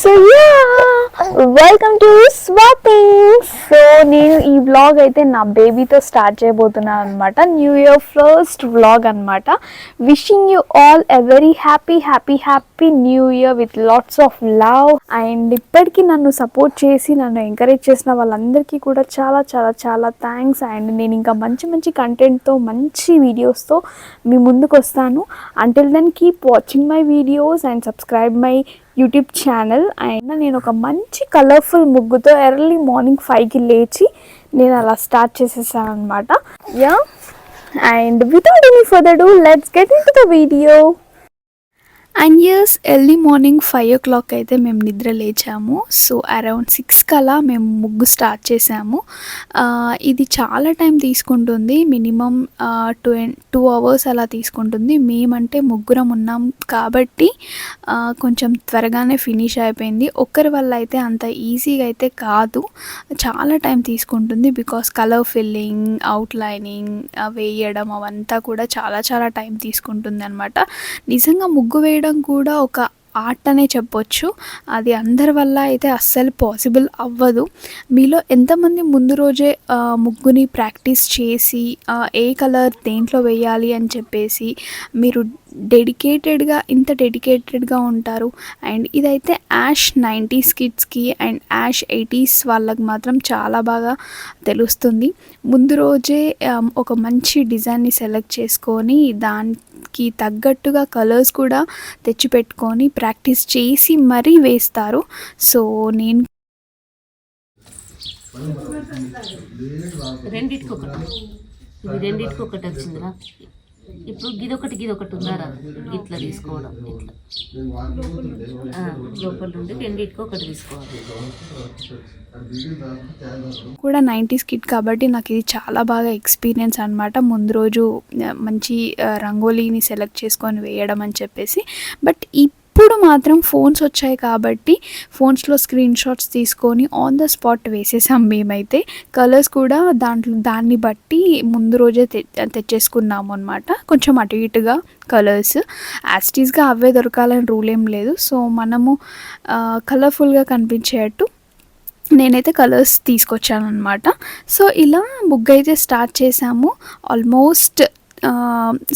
So ya welcome to swapping so నేను ఈ vlog అయితే నా బేబీతో స్టార్ట్ చేయబోతున్నాను అనమాట న్యూ ఇయర్ ఫస్ట్ వ్లాగ్ అనమాట wishing you all a very happy happy happy new year with lots of love and ఇప్పటికీ నన్ను సపోర్ట్ చేసి నన్ను ఎంకరేజ్ చేసిన వాళ్ళందరికీ కూడా చాలా చాలా చాలా థ్యాంక్స్ అండ్ నేను ఇంకా మంచి మంచి కంటెంట్తో మంచి వీడియోస్తో మీ ముందుకు వస్తాను until then keep watching my videos and subscribe my YouTube channel and నేను ఒక మంచి కలర్ఫుల్ ముగ్గుతో ఎర్లీ మార్నింగ్ ఫైవ్కి లేచి నేను అలా స్టార్ట్ చేసేసాను అనమాట ya and without any further do let's get in to the video and years early morning five o'clock అయితే మేము నిద్ర లేచాము. సో అరౌండ్ సిక్స్ కలా మేము ముగ్గు స్టార్ట్ చేసాము. ఇది చాలా టైం తీసుకుంటుంది. మినిమం టూ టూ అవర్స్ అలా తీసుకుంటుంది. మేమంటే ముగ్గురం ఉన్నాం కాబట్టి కొంచెం త్వరగానే ఫినిష్ అయిపోయింది. ఒక్కరి వల్ల అయితే అంత ఈజీగా అయితే కాదు. చాలా టైం తీసుకుంటుంది బికాస్ కలర్ ఫిల్లింగ్ అవుట్లైనింగ్ వేయడం అవంతా కూడా చాలా చాలా టైం తీసుకుంటుంది అనమాట నిజంగా ముగ్గు వేయడం కూడా ఒక ఆర్ట్ అనే చెప్పొచ్చు. అది అందరి వల్ల అయితే అస్సలు పాసిబుల్ అవ్వదు. మీలో ఎంతమంది ముందు రోజే ముగ్గుని ప్రాక్టీస్ చేసి ఏ కలర్ దేంట్లో వేయాలి అని చెప్పేసి మీరు డెడికేటెడ్గా ఇంత డెడికేటెడ్గా ఉంటారు. అండ్ ఇదైతే యాష్ నైంటీస్ కిడ్స్కి అండ్ యాష్ ఎయిటీస్ వాళ్ళకి మాత్రం చాలా బాగా తెలుస్తుంది. ముందు రోజే ఒక మంచి డిజైన్ని సెలెక్ట్ చేసుకొని దానికి తగ్గట్టుగా కలర్స్ కూడా తెచ్చిపెట్టుకొని ప్రాక్టీస్ చేసి మరీ వేస్తారు. సో నేను రెండింటికి ఒకటి రెండింటికి ఒకటి వచ్చిందిరా. ఇప్పుడు గిదొకటి గిదొకటి ఉన్నారా? ఇట్లా తీసుకోవడం ఇట్లా. లోపల నుండి రెండింటికి ఒకటి తీసుకోవాలి. కూడా నైంటీస్ కిట్ కాబట్టి నాకు ఇది చాలా బాగా ఎక్స్పీరియన్స్ అనమాట ముందు రోజు మంచి రంగోలీని సెలెక్ట్ చేసుకొని వేయడం అని చెప్పేసి. బట్ ఈ ఇప్పుడు మాత్రం ఫోన్స్ వచ్చాయి కాబట్టి ఫోన్స్లో స్క్రీన్ షాట్స్ తీసుకొని ఆన్ ద స్పాట్ వేసేసాం మేమైతే. కలర్స్ కూడా దాంట్లో దాన్ని బట్టి ముందు రోజే తె తెచ్చేసుకున్నాము అనమాట కొంచెం అటు ఇటుగా కలర్స్ యాస్టీస్గా అవే దొరకాలని రూల్ ఏం లేదు. సో మనము కలర్ఫుల్గా కనిపించేటట్టు నేనైతే కలర్స్ తీసుకొచ్చాను అనమాట సో ఇలా బుక్ అయితే స్టార్ట్ చేసాము. ఆల్మోస్ట్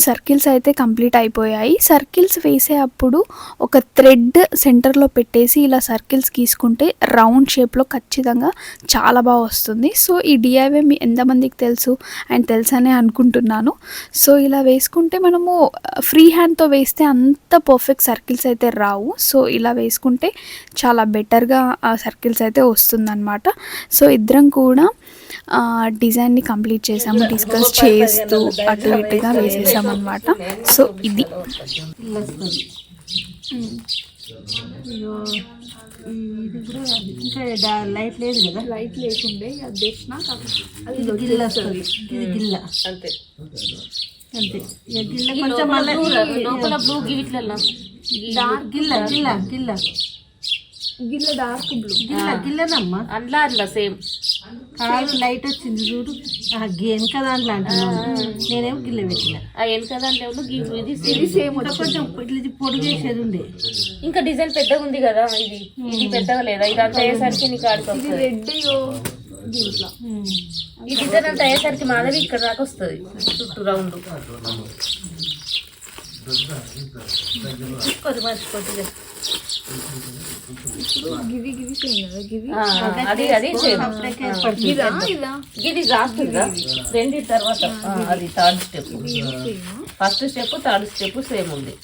సర్కిల్స్ అయితే కంప్లీట్ అయిపోయాయి. సర్కిల్స్ వేసే అప్పుడు ఒక థ్రెడ్ సెంటర్లో పెట్టేసి ఇలా సర్కిల్స్ గీసుకుంటే రౌండ్ షేప్లో ఖచ్చితంగా చాలా బాగా వస్తుంది. సో ఈ డిఐవే మీ ఎంతమందికి తెలుసు? అండ్ తెలుసనే అనుకుంటున్నాను. సో ఇలా వేసుకుంటే మనము ఫ్రీ హ్యాండ్తో వేస్తే అంత పర్ఫెక్ట్ సర్కిల్స్ అయితే రావు. సో ఇలా వేసుకుంటే చాలా బెటర్గా సర్కిల్స్ అయితే వస్తుందన్నమాట. సో ఇద్దరం కూడా డిజైన్ని కంప్లీట్ చేసాము డిస్కస్ చేస్తూ అటు ఇటు వేసేసాం అనమాట సో ఇది. కూడా ఇంకా లైట్ లేదు కదా లైట్ లేకుండే ఇది గిల్ల వస్తుంది ఇది గిల్ల. అంతే. అంతే. ఇక గిల్ల కొంచెం మళ్ళీ లోపల బ్లూ గిట్లలో గిల్ల గిల్ల. గిల్ల గిల్ల. డార్క్ బ్లూ గిల్ల గిల్లనమ్మా. అందులో అట్లా సేమ్. కాదు లైట్ వచ్చింది చూడు. ఆ వెనక దాంట్లో అంటున్నాను నేనేమో గిల్ల పెట్టిన. ఆ వెనక దాంట్లో ఇది సేమ్ కొంచెం ఇట్లా పొడుగు చేసేది ఉండే. ఇంకా డిజైన్ పెద్దగా ఉంది కదా ఇది. ఇది పెద్దగా లేదా? ఇది అంత అయ్యేసరికి నీకు ఆడికి వస్తుంది. రెడ్ దీంట్లో. ఈ డిజైన్ అంత అయ్యేసరికి మాధవి ఇక్కడ దాకా వస్తుంది. చుట్టూ రౌండ్. కొద్ది కదా? గివి? ఆ, అది అది ఇది రాస్తుందా? రెండు తర్వాత. అది third step. First step third step same ఉంది.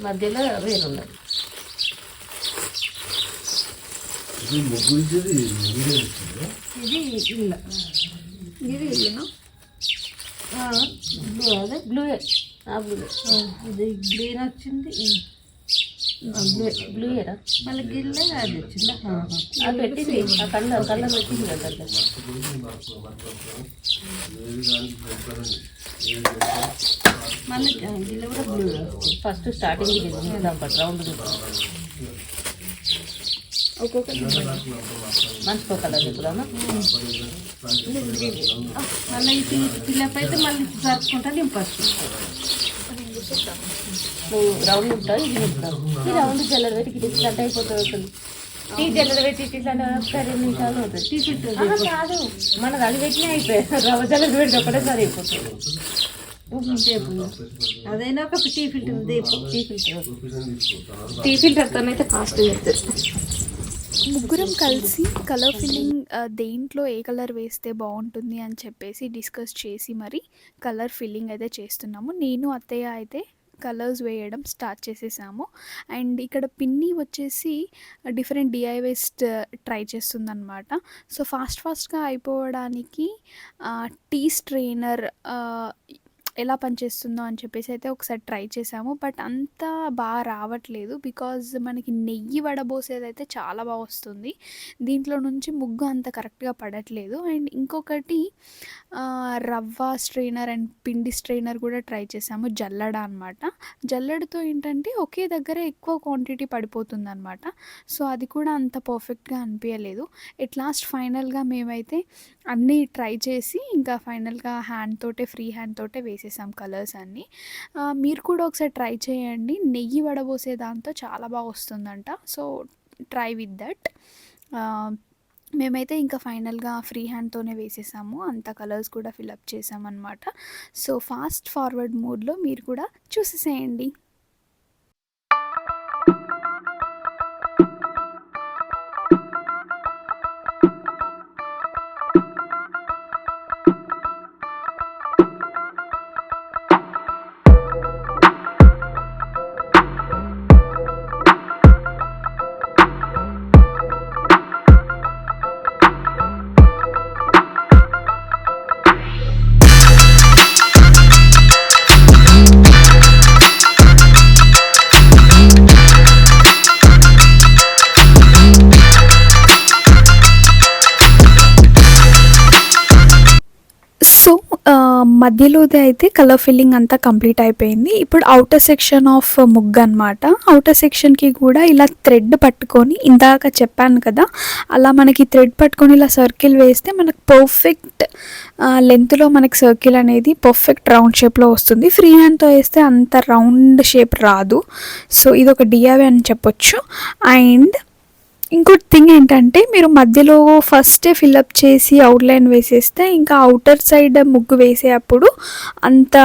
మధ్యలో వేరున్నది. ఇది ఇల్ల. అదే బ్లూ బ్లూ. ఆ, ఇది గ్రీన్ వచ్చింది. బ్లూ బ్లూ ఏరా? మళ్ళీ గిల్ల అది వచ్చిందా అది పెట్టింది ఆ కళ్ళ కళ్ళ పెట్టింది కదా మళ్ళీ గిల్ల కూడా బ్లూ ఫస్ట్ స్టార్టింగ్ ఇది గీద్దాం రౌండ్ ఒక్కొక్క మంచికో కలర్ ఇప్పుడమ్మా మళ్ళీ ఇది పిల్లపైతే మళ్ళీ జరుపుకుంటా నింపచ్చు నువ్వు రౌండ్ ఉంటావు ఇది ఉంటావు ఈ రౌండ్ జల్లర పెట్టి ఇట్లా ఇట్లా అంటే అయిపోతుంది అసలు. టీ జల్లర పెట్టి ఇట్లా ఇట్లా ఒకసారి రెండు నిమిషాలు అవుతుంది. టీ ఫిల్టర్ కాదు. మనది అది పెట్టినా అయిపోయింది. రవ్వ జల్లర పెట్టి ఒకటేసారి అయిపోతుంది. అదైనా ఒక tea filter tea filter. Tea ఫిల్టర్తో అయితే కాస్ట్ చేస్తుంది ముగ్గురం కలిసి కలర్ ఫిల్లింగ్ దేంట్లో ఏ కలర్ వేస్తే బాగుంటుంది అని చెప్పేసి డిస్కస్ చేసి మరి కలర్ ఫిల్లింగ్ అయితే చేస్తున్నాము. నేను అత్తయ్య అయితే కలర్స్ వేయడం స్టార్ట్ చేసేసాము. అండ్ ఇక్కడ పిన్ని వచ్చేసి డిఫరెంట్ డిఐవేస్ ట్రై చేస్తుందన్నమాట. సో ఫాస్ట్ ఫాస్ట్గా అయిపోవడానికి టీ స్ట్రెయినర్ ఎలా పనిచేస్తుందో అని చెప్పేసి అయితే ఒకసారి ట్రై చేసాము బట్ అంత బాగా రావట్లేదు. బికాజ్ మనకి నెయ్యి వడబోసేది అయితే చాలా బాగా వస్తుంది. దీంట్లో నుంచి ముగ్గు అంత కరెక్ట్గా పడట్లేదు. అండ్ ఇంకొకటి రవ్వ స్ట్రెయినర్ అండ్ పిండి స్ట్రెయినర్ కూడా ట్రై చేసాము జల్లడ అనమాట జల్లడతో ఏంటంటే ఒకే దగ్గర ఎక్కువ క్వాంటిటీ పడిపోతుంది అనమాట సో అది కూడా అంత పర్ఫెక్ట్గా అనిపించలేదు ఎట్ లాస్ట్ ఫైనల్గా మేమైతే అన్నీ ట్రై చేసి ఇంకా ఫైనల్గా హ్యాండ్ తోటే ఫ్రీ హ్యాండ్ తోటే వేసేసాం కలర్స్ అన్నీ. మీరు కూడా ఒకసారి ట్రై చేయండి. నెయ్యి వడబోసే దాంతో చాలా బాగా వస్తుందంట. So try with that. మేమైతే ఇంకా ఫైనల్గా ఫ్రీ హ్యాండ్తోనే వేసేసాము. అంత కలర్స్ కూడా ఫిలప్ చేసామన్నమాట. సో ఫాస్ట్ ఫార్వర్డ్ మూడ్లో మీరు కూడా చూసేసేయండి. మధ్యలోది అయితే కలర్ ఫిల్లింగ్ అంతా కంప్లీట్ అయిపోయింది. ఇప్పుడు అవుటర్ సెక్షన్ ఆఫ్ ముగ్గు అనమాట అవుటర్ సెక్షన్కి కూడా ఇలా థ్రెడ్ పట్టుకొని ఇందాక చెప్పాను కదా అలా మనకి థ్రెడ్ పట్టుకొని ఇలా సర్కిల్ వేస్తే మనకు పర్ఫెక్ట్ లెంత్లో మనకి సర్కిల్ అనేది పర్ఫెక్ట్ రౌండ్ షేప్లో వస్తుంది. ఫ్రీ హ్యాండ్తో వేస్తే అంత రౌండ్ షేప్ రాదు. సో ఇది ఒక డియావే అని చెప్పొచ్చు. అండ్ ఇంకోటి థింగ్ ఏంటంటే మీరు మధ్యలో ఫస్టే ఫిల్అప్ చేసి అవుట్లైన్ వేసేస్తే ఇంకా అవుటర్ సైడ్ ముగ్గు వేసేటప్పుడు అంత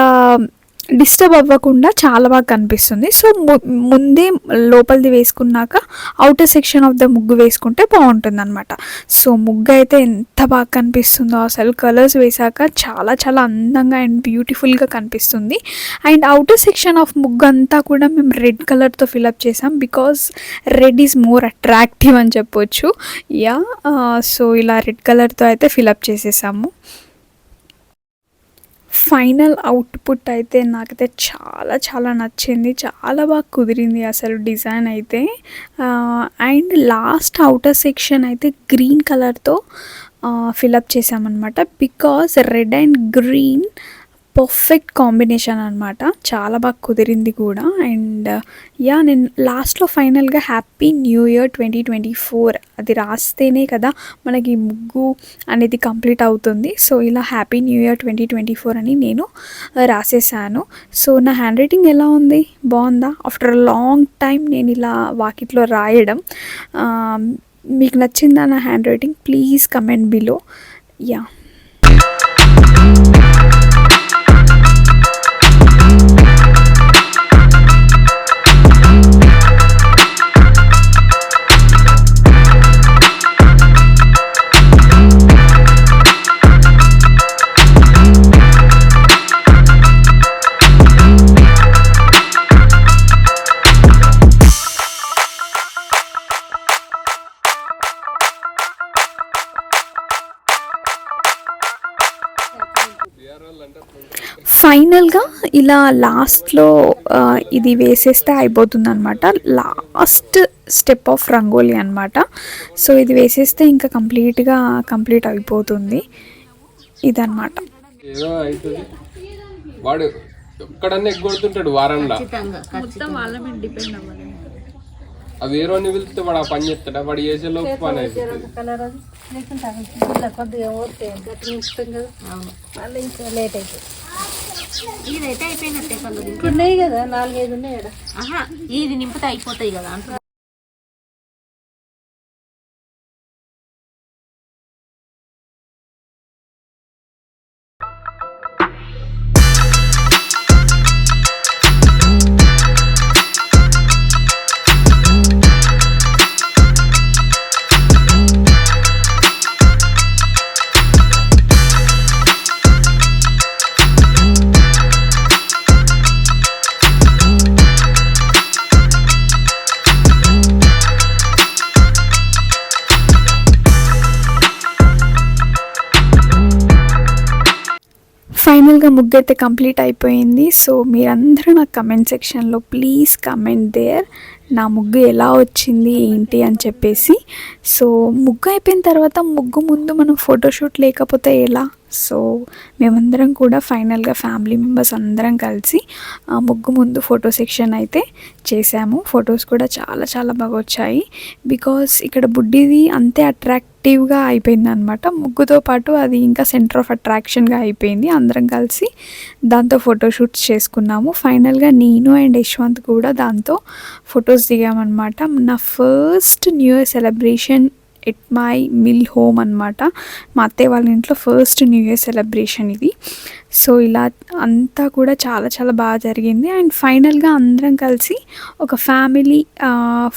డిస్టర్బ్ అవ్వకుండా చాలా బాగా కనిపిస్తుంది. సో ము- ముందే లోపలిది వేసుకున్నాక అవుటర్ సెక్షన్ ఆఫ్ ద ముగ్గు వేసుకుంటే బాగుంటుంది అనమాట సో ముగ్గు అయితే ఎంత బాగా కనిపిస్తుందో అసలు కలర్స్ వేసాక చాలా చాలా అందంగా అండ్ బ్యూటిఫుల్గా కనిపిస్తుంది. అండ్ అవుటర్ సెక్షన్ ఆఫ్ ముగ్గు అంతా కూడా మేము రెడ్ కలర్తో ఫిలప్ చేసాం because red is more attractive అని చెప్పొచ్చు. యా సో ఇలా రెడ్ కలర్తో అయితే ఫిలప్ చేసేసాము. ఫైనల్ అవుట్పుట్ అయితే నాకైతే చాలా చాలా నచ్చింది. చాలా బాగా కుదిరింది అసలు డిజైన్ అయితే. అండ్ లాస్ట్ అవుటర్ సెక్షన్ అయితే గ్రీన్ కలర్తో ఫిలప్ చేసామన్నమాట because red and green perfect combination అనమాట చాలా బాగా కుదిరింది కూడా. అండ్ యా నేను లాస్ట్లో ఫైనల్గా happy new year twenty twenty four అది రాస్తేనే కదా మనకి ముగ్గు అనేది కంప్లీట్ అవుతుంది. సో ఇలా happy new year twenty twenty four అని నేను రాసేసాను. సో నా హ్యాండ్ రైటింగ్ ఎలా ఉంది? బాగుందా? ఆఫ్టర్ లాంగ్ టైం నేను ఇలా వాకిట్లో రాయడం మీకు నచ్చిందా నా handwriting please comment below. Ya. ఇలా లాస్ట్లో ఇది వేసేస్తే అయిపోతుంది అనమాట లాస్ట్ స్టెప్ ఆఫ్ రంగోలీ అనమాట సో ఇది వేసేస్తే ఇంకా కంప్లీట్గా కంప్లీట్ అయిపోతుంది. ఇదన్నమాట. ఏదో అవుతుంది. వాడు ఎక్కడన్నా ఎగ్గొడుతుంటాడు వారంలో. ఆ వేరే వాడిని పిలిస్తే వాడు ఆ పని చేస్తాడా? వాడు చేసేలోపు పని అయిపోతుంది. ఇదైతే అయిపోయినట్టే కళ్ళు ఉన్నాయి కదా నాలుగైదు ఉన్నాయి. ఆహా ఇది నింపితే అయిపోతాయి కదా అంటున్నా ఫైనల్గా ముగ్గు అయితే కంప్లీట్ అయిపోయింది. సో మీరందరూ నాకు కమెంట్ సెక్షన్లో ప్లీజ్ కమెంట్ దేర్. నా ముగ్గు ఎలా వచ్చింది ఏంటి అని చెప్పేసి. సో ముగ్గు అయిపోయిన తర్వాత ముగ్గు ముందు మనం ఫోటోషూట్ లేకపోతే ఎలా? సో మేమందరం కూడా ఫైనల్గా ఫ్యామిలీ మెంబర్స్ అందరం కలిసి ఆ ముగ్గు ముందు ఫోటో సెక్షన్ అయితే చేసాము. ఫొటోస్ కూడా చాలా చాలా బాగా వచ్చాయి. బికాస్ ఇక్కడ బుడ్డిది అంతే అట్రాక్ట్ యాక్టివ్గా అయిపోయింది అనమాట ముగ్గుతో పాటు అది ఇంకా సెంటర్ ఆఫ్ అట్రాక్షన్గా అయిపోయింది. అందరం కలిసి దాంతో ఫోటోషూట్స్ చేసుకున్నాము. ఫైనల్గా నేను అండ్ యశ్వంత్ కూడా దాంతో ఫొటోస్ దిగామన్నమాట నా first new year celebration at my mil home అనమాట. మా అత్తయ్య వాళ్ళ ఇంట్లో ఫస్ట్ న్యూ ఇయర్ సెలబ్రేషన్ ఇది. సో ఇలా అంతా కూడా చాలా చాలా బాగా జరిగింది. అండ్ ఫైనల్గా అందరం కలిసి ఒక ఫ్యామిలీ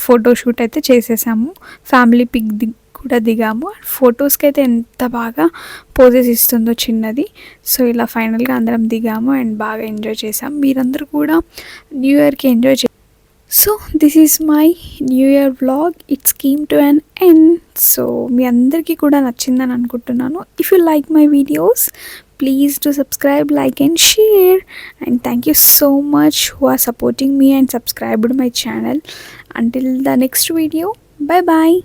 ఫోటోషూట్ అయితే చేసేసాము. ఫ్యామిలీ పిక్ ది కూడా దిగాము. అండ్ ఫొటోస్కి అయితే ఎంత బాగా పోజెస్ ఇస్తుందో చిన్నది. సో ఇలా ఫైనల్గా అందరం దిగాము అండ్ బాగా ఎంజాయ్ చేసాం. మీరందరూ కూడా న్యూ ఇయర్కి ఎంజాయ్ చే so this is my new year vlog it's came to an end so మీ అందరికీ కూడా నచ్చిందని అనుకుంటున్నాను. If you like my videos please to subscribe like and share and thank you so much who are supporting me and subscribed my channel until the next video bye bye